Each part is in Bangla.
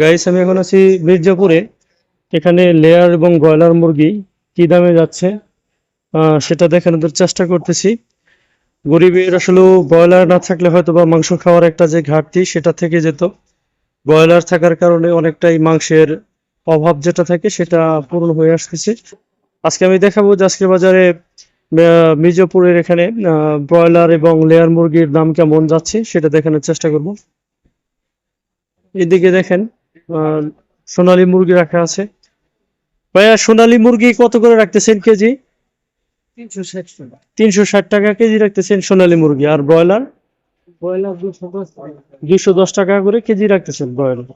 গাইস, আমি এখন আছি মির্জাপুরে। এখানে লেয়ার এবং ব্রয়লার মুরগি কি দামে যাচ্ছে সেটা দেখানোর চেষ্টা করতেছি। গরিবের আসলে ব্রয়লার না থাকলে হয়তো বা মাংস খাওয়ার একটা যে ঘাটতি, সেটা থেকে যেত। ব্রয়লার থাকার কারণে অনেকটাই মাংসের অভাব যেটা থাকে, সেটা পূরণ হয়ে আসতেছে। আজকে আমি দেখাবো যে আজকের বাজারে মির্জাপুরের এখানে ব্রয়লার এবং লেয়ার মুরগির দাম কেমন যাচ্ছে, সেটা দেখানোর চেষ্টা করব। এদিকে দেখেন সোনালী মুরগি রাখা আছে। ভাইয়া সোনালী মুরগি কত করে রাখতেছেন কেজি? তিনশো ষাট টাকা। কেজি রাখতেছেন সোনালী মুরগি। আর ব্রয়লার? ব্রয়লার দুশো দশ টাকা। করে কেজি রাখতেছেন ব্রয়লার।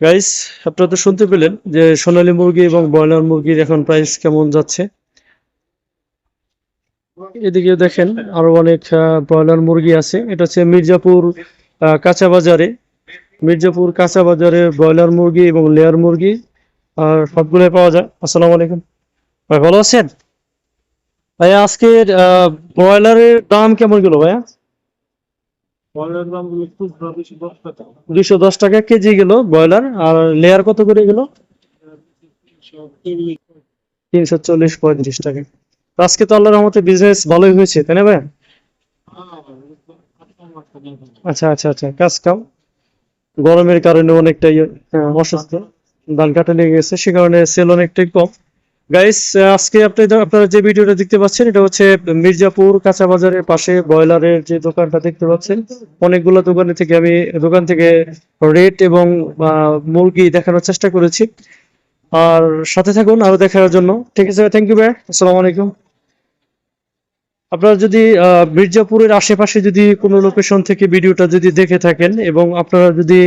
গাইস আপনারা তো শুনতে পেলেন যে সোনালী মুরগি এবং ব্রয়লার মুরগির এখন প্রাইস কেমন যাচ্ছে। এদিকে দেখেন আরও অনেক ব্রয়লার মুরগি আছে। এটা হচ্ছে মির্জাপুর কাঁচা বাজারে। মির্জাপুর কাঁচা বাজারে ব্রয়লার মুরগি এবং লেয়ার মুরগি আর সবগুলোই পাওয়া যায়। আসসালামু আলাইকুম। ভাই ভালো আছেন? ভাইয়া আজকের ব্রয়লারের দাম কেমন গেল ভাইয়া? দুইশো দশ টাকা। কেজি গেল ব্রয়লার আর লেয়ার কত করে গেল? তিনশো চল্লিশ পঁয়ত্রিশ টাকা। আজকে তো আল্লাহর রহমতে বিজনেস ভালোই হয়েছে তাই না ভাই আচ্ছা আচ্ছা আচ্ছা কাজ কাম। গরমের কারণে অনেকটাই অসুস্থ। ধান কাটা লেগে গেছে সে কারণে সেল অনেকটাই কম। গাইস আজকে আপনি আপনারা যে ভিডিওটা দেখতে পাচ্ছেন এটা হচ্ছে মির্জাপুর কাঁচা বাজারের পাশে ব্রয়লারের যে দোকানটা দেখতে পাচ্ছেন অনেকগুলো দোকানে থেকে আমি দোকান থেকে রেট এবং আহ, মুরগি দেখানোর চেষ্টা করেছি। আর সাথে থাকুন আরও দেখার জন্য। ঠিক আছে থ্যাংক ইউ ভাই। আসসালামু আলাইকুম। আপনারা যদি মির্জাপুরের আশেপাশে যদি কোনো লোকেশন থেকে ভিডিওটা যদি দেখে থাকেন এবং আপনারা যদি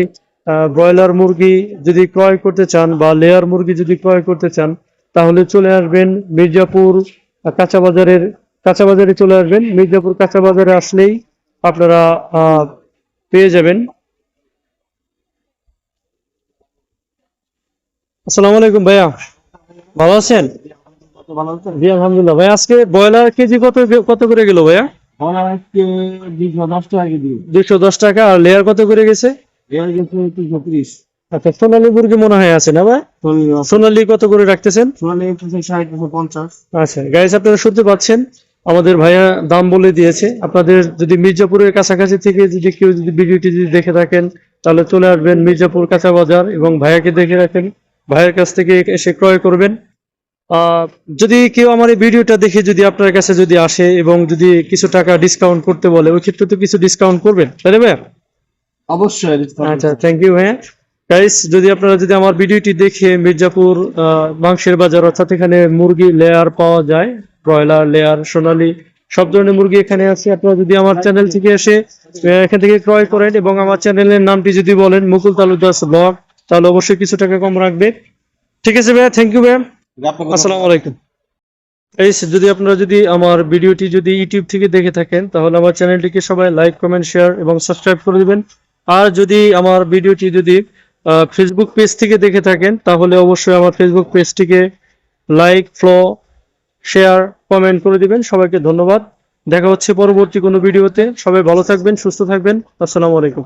ব্রয়লার মুরগি যদি ক্রয় করতে চান বা লেয়ার মুরগি যদি ক্রয় করতে চান তাহলে চলে আসবেন মির্জাপুর আহ, কাঁচা বাজারের কাঁচা বাজারে চলে আসবেন। মির্জাপুর কাঁচা বাজারে আসলেই আপনারা পেয়ে যাবেন। আসসালামু আলাইকুম ভাইয়া। ভালো আছেন? ভালো আছে জি আলহামদুলিল্লাহ। ভাই আজকে ব্রয়লার কেজি কত কত করে গেল ভাইয়া? ব্রয়লার আজকে দুশো দশ টাকা কেজি। দুশো দশ টাকা আর লেয়ার কত করে গেছে? এর গেছে ত্রিশ। আচ্ছা সোনালী মুরগি মনে হয় আছে না ভাই? সোনালী কত করে রাখতেছেন? সোনালি ষাট পঞ্চাশ। আচ্ছা গাইজ আপনারা শুনতে পাচ্ছেন আমাদের ভাইয়া দাম বলে দিয়েছে। আপনাদের যদি মির্জাপুরের কাছাকাছি থেকে যদি কেউ যদি ভিডিওটি যদি দেখে থাকেন তাহলে চলে আসবেন মির্জাপুর কাঁচা বাজার এবং ভাইয়াকে দেখে রাখেন। ভাইয়ের কাছ থেকে এসে ক্রয় করবেন। যদি কেউ আমার এই ভিডিওটা দেখে যদি আপনার কাছে যদি আসে এবং যদি কিছু টাকা ডিসকাউন্ট করতে বলে ওই ক্ষেত্রে তো কিছু ডিসকাউন্ট করবেন তাই না ভাইয়া? অবশ্যই আচ্ছা থ্যাংক ইউ ভাইয়া। গাইস যদি আপনারা যদি আমার ভিডিওটি দেখে মির্জাপুর মাংসের বাজার অর্থাৎ এখানে মুরগি লেয়ার পাওয়া যায় ব্রয়লার লেয়ার সোনালি সব ধরনের মুরগি এখানে আছে। আপনারা যদি আমার চ্যানেল থেকে এসে এখান থেকে ক্রয় করেন এবং আমার চ্যানেলের নামটি যদি বলেন মুকুল তালুকদাস ব্লগ তাহলে অবশ্যই কিছু টাকা কম রাখবে ঠিক আছে ভাইয়া থ্যাংক ইউ ভাইয়া। আসসালামু আলাইকুম। এই যদি আপনারা যদি আমার ভিডিওটি যদি ইউটিউব থেকে দেখে থাকেন তাহলে আমার চ্যানেলটিকে সবাই লাইক কমেন্ট শেয়ার এবং সাবস্ক্রাইব করে দিবেন। আর যদি আমার ভিডিওটি যদি ফেসবুক পেজ থেকে দেখে থাকেন তাহলে অবশ্যই আমার ফেসবুক পেজটিকে লাইক ফলো শেয়ার কমেন্ট করে দিবেন। সবাইকে ধন্যবাদ। দেখা হচ্ছে পরবর্তী কোনো ভিডিওতে। সবাই ভালো থাকবেন সুস্থ থাকবেন। আসসালামু আলাইকুম।